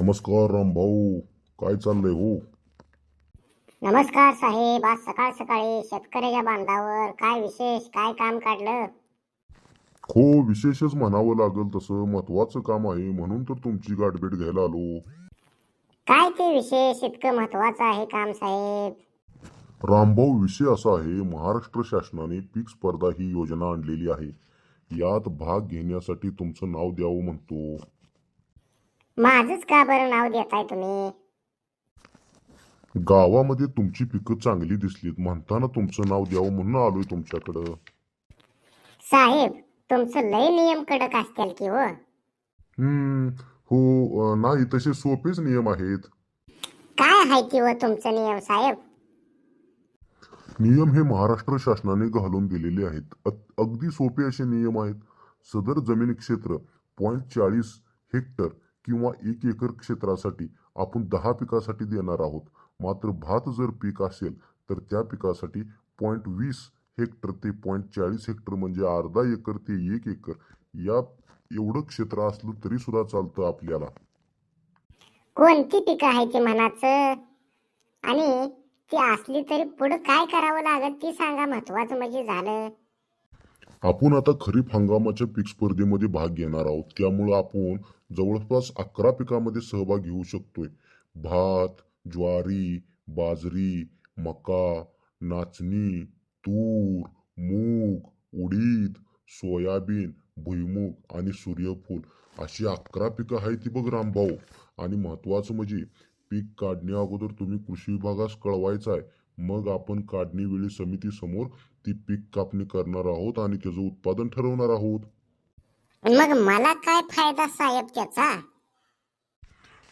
नमस्कार रामभाऊ काय चाललंय हो? नमस्कार साहेब. आज सकाळ सकाळी शेतकऱ्याच्या बांधावर काय विशेष काय काम काढलं? हो विशेषच म्हणावं लागेल तसं. महत्वाचं काम आहे. म्हणून तर तुमची गाठभेट घ्यायला आलो. काय ते विशेष? इतकं महत्वाचं आहे काम साहेब. रामभाऊ विषय असा आहे महाराष्ट्र शासनाने पीक स्पर्धा ही योजना आणलेली आहे. यात भाग घेण्यासाठी तुमचं नाव द्यावं म्हणतो. माझंच का बरं नाव देताय तुम्ही? गावामध्ये तुमची पिकं चांगली दिसलीत. म्हणताना तुमचं नाव द्यावं म्हणून आलोय तुमच्याकडं. साहेब तुमचं लय नियम कडक असतील की हो. हम्म हो अं, नाही तसे सोपेच नियम आहेत. काय आहे की हो तुमचं नियम साहेब? नियम हे महाराष्ट्र शासनाने घालून दिलेले आहेत. अगदी सोपे असे नियम आहेत. सदर जमीन क्षेत्र पॉईंट चाळीस हेक्टर किंवा एक एकर क्षेत्रासाठी आपण दहा पिकासाठी देणार आहोत. मात्र भात जर पीक असेल तर त्या पिकासाठी पॉईंट वीस हेक्टर ते पॉईंट चाळीस हेक्टर म्हणजे अर्धा एकर ते एक एकर या एवढं क्षेत्र असलं तरी सुद्धा चालतं आपल्याला. कोणती पिकं आहे ते म्हणायचं आणि ती असली तरी पुढं काय करावं लागत ती सांगा. महत्वाचं म्हणजे झालं. आपण आता खरीप हंगामाच्या पीक स्पर्धेमध्ये भाग घेणार आहोत. त्यामुळं आपण जवळपास अकरा पिकामध्ये सहभाग घेऊ शकतोय. भात ज्वारी बाजरी मका नाचणी तूर मूग उडीद सोयाबीन भुईमूग आणि सूर्यफूल अशी अकरा पिकं आहेत ती बघ रामभाऊ. आणि महत्त्वाचं म्हणजे पीक काढण्या अगोदर तुम्ही कृषी विभागास कळवायचं आहे. मग आपण काढणी वेळी समिती समोर ती पीक कापणी करणार आहोत आणि त्याचं उत्पादन ठरवणार आहोत. मग मला काय फायदा साहेब त्याचा?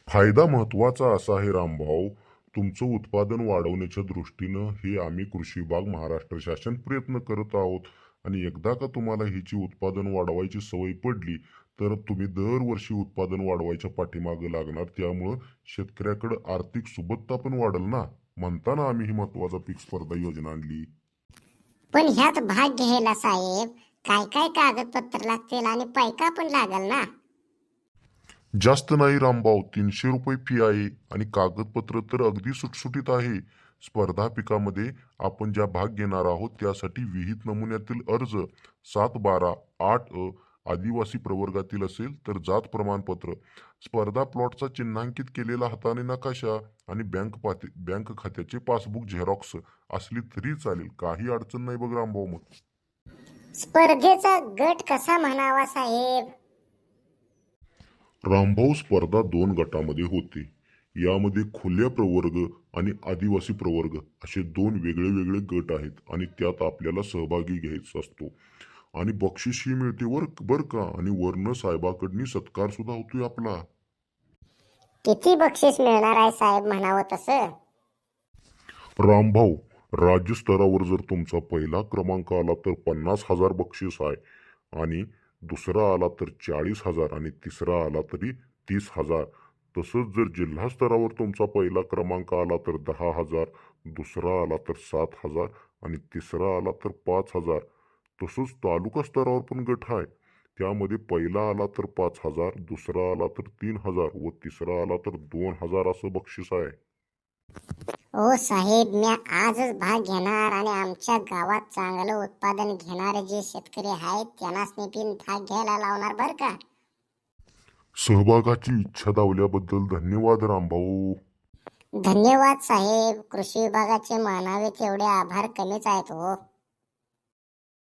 फायदा महत्त्वाचा असा आहे रामभाऊ. तुमचं उत्पादन वाढवण्याच्या दृष्टीनं हे आम्ही कृषी विभाग महाराष्ट्र शासन प्रयत्न करत आहोत. आणि एकदा का तुम्हाला हिची उत्पादन वाढवायची सवय पडली तर तुम्ही दरवर्षी उत्पादन वाढवायच्या पाठीमागं लागणार. त्यामुळं शेतकऱ्याकडं आर्थिक सुबत्ता पण वाढल ना. म्हणताना आम्ही ही महत्त्वाचा पीक स्पर्धा योजना आणली. पण ह्यात भाग घ्यायला साहेब काय काय कागदपत्र लागतील आणि पैका पण लागल ना? जास्त नाही रामभाऊ तीनशे रुपये फी आहे आणि कागदपत्र तर अगदी सुटसुटीत आहे. स्पर्धा पिकामध्ये आपण ज्या भाग घेणार आहोत त्यासाठी विहित नमुन्यातील अर्ज सात बारा आठ अ आदिवासी प्रवर्गातील असेल तर जात प्रमाणपत्र. स्पर्धा प्लॉटचा चिन्हांकित केलेला हाताने नकाशा आणि बँक पाते बँक खात्याचे पासबुक झेरॉक्स असली तरी चालेल. काही अडचण नाही बघ रामभाऊ मग. स्पर्धेचा गट कसा म्हणावा साहेब? रामभाऊ स्पर्धा दोन गटामध्ये होते. यामध्ये खुल्या प्रवर्ग आणि आदिवासी प्रवर्ग असे दोन वेगळे वेगळे गट आहेत आणि त्यात आपल्याला सहभागी घ्यायचा असतो. आणि बक्षीसही मिळते वर बर का? आणि वर्ण साहेबाकडनी सत्कार सुद्धा होतोय आपला. किती बक्षीस मिळणार आहे साहेब म्हणावं तसं? रामभाऊ राज्य स्तरावर जर तुमचा पहिला क्रमांक आला तर पन्नास हजार बक्षीस आहे. आणि दुसरा आला तर चाळीस हजार आणि तिसरा आला तरी तीस हजार. तसंच जर जिल्हा स्तरावर तुमचा पहिला क्रमांक आला तर दहा हजार दुसरा आला तर सात हजार आणि तिसरा आला तर पाच हजार. तसंच तालुका स्तरावर पण गट आहे त्यामध्ये पहिला आला तर पाच हजार दुसरा आला तर तीन हजार व तिसरा आला तर दोन हजार असं बक्षीस आहे. ओ साहेब मी आजच भाग घेणार आणि आमच्या गावात चांगलं उत्पादन घेणारे जे शेतकरी आहेत त्यांनाच पिन भाग घ्यायला लावणार बर का? सहभागाची इच्छा दावल्याबद्दल धन्यवाद रामभाऊ. धन्यवाद साहेब. कृषी विभागाचे मानावे तेवढे आभार कमीच आहेत हो.